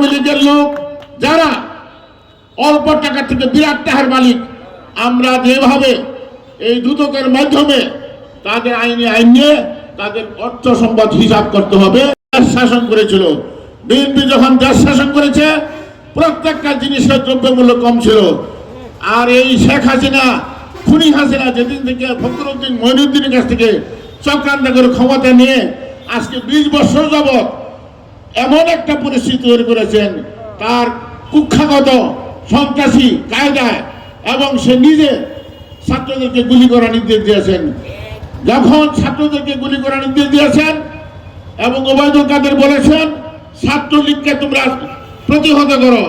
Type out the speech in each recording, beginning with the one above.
আওয়ামী লোক, যারা অল্প টাকা থেকে বিরাট টাকার মালিক, আমরা যেভাবে এই দুদকের মাধ্যমে তাদের আইনি আইন নিয়ে তাদের অর্থ সম্পদ হিসাব করতে হবে শাসন করেছিল। বিএনপি যখন দেশ শাসন করেছে, প্রত্যেকটা জিনিসের দ্রব্যমূল্য কম ছিল। আর এই শেখ হাসিনা, খুনি হাসিনা যেদিন থেকে ফখরুদ্দিন মহিনুদ্দিনের কাছ থেকে চক্রান্ত করে ক্ষমতা নিয়ে আজকে বিশ বছর যাবত এমন একটা পরিস্থিতি তৈরি করেছেন, তার কুখ্যাগত সন্ত্রাসী কায়দায়, এবং সে নিজে ছাত্রদেরকে গুলি করার নির্দেশ দিয়েছেন। যখন ছাত্রদেরকে গুলি করার নির্দেশ দিয়েছেন, এবং ওবায়দুল কাদের বলেছেন, ছাত্রলীগকে তোমরা প্রতিহত করো।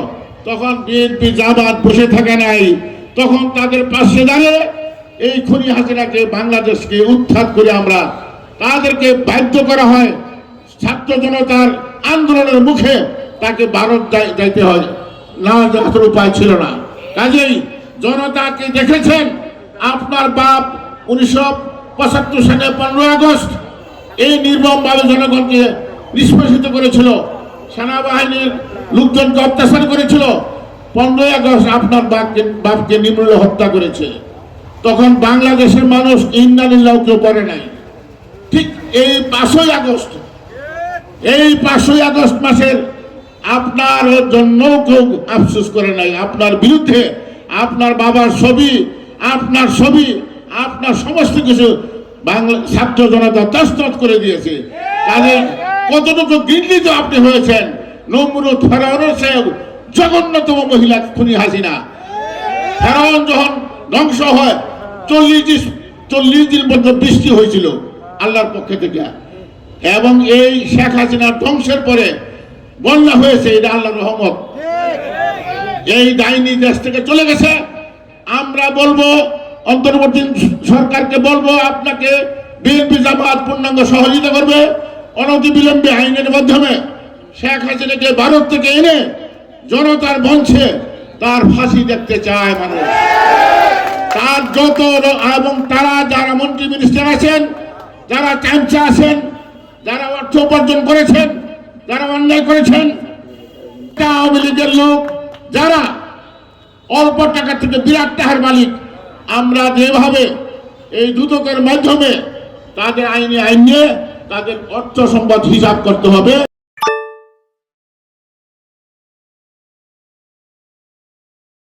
তখন বিএনপি জামাত বসে থাকে নাই। তখন তাদের পাশে দাঁড়িয়ে এই খুনি হাসিনাকে বাংলাদেশকে উত্থান করে আমরা। তাদেরকে বাধ্য করা হয় ছাত্র জনতার আন্দোলনের মুখে তাকে ভারত যাই- যাইতে হয়। না যাওয়ার উপায় ছিল না। কাজেই জনতাকে দেখেছেন, আপনার বাপ উনিশশো পঁচাত্তর সালে পনেরোই আগস্ট এই নির্মমভাবে জনগণকে নিষ্পেষিত করেছিল। সেনাবাহিনীর লোকজনকে অত্যাচার করেছিল। পনেরোই আগস্ট আপনার বাপকে বাপকে নির্মূল হত্যা করেছে। তখন বাংলাদেশের মানুষ ইন্দানিল্লাহ কেউ পড়ে নাই। ঠিক এই পাঁচই আগস্ট এই পাঁচই আগস্ট মাসের আপনার জন্য কেউ আফসোস করে নাই। আপনার বিরুদ্ধে, আপনার বাবার ছবি, আপনার ছবি, আপনার সমস্ত কিছু বাংলা ছাত্র জনতা তস্তত করে দিয়েছে। কাজে কতটুকু গৃহীত আপনি হয়েছেন, নমরুদ ফেরাউনের সে জঘন্যতম মহিলা খুনি হাসিনা। ফেরাউন যখন ধ্বংস হয়, চল্লিশ দিন চল্লিশ দিন পর্যন্ত বৃষ্টি হয়েছিল আল্লাহর পক্ষে থেকে। এবং এই শেখ হাসিনার ধ্বংসের পরে বন্যা হয়েছে, এটা আল্লাহর রহমত। এই ডাইনি দেশ থেকে চলে গেছে। আমরা বলব, অন্তর্বর্তী সরকারকে বলব, আপনাকে বিএনপি জামাত পূর্ণাঙ্গ সহযোগিতা করবে। অনতি অনতিবিলম্বে আইনের মাধ্যমে শেখ হাসিনাকে ভারত থেকে এনে জনতার মঞ্চে তার ফাঁসি দেখতে চায় মানুষ। তার যত এবং তারা যারা মন্ত্রী মিনিস্টার আছেন, যারা চামচা আছেন যারা অর্থ উপার্জন করেছেন, যারা অন্যায় করেছেন আওয়ামী লীগের লোক, যারা অল্প টাকা থেকে বিরাট টাকার মালিক, আমরা যেভাবে এই দুদকের মাধ্যমে তাদের আইনে আইন নিয়ে তাদের অর্থ সম্পদ হিসাব করতে হবে।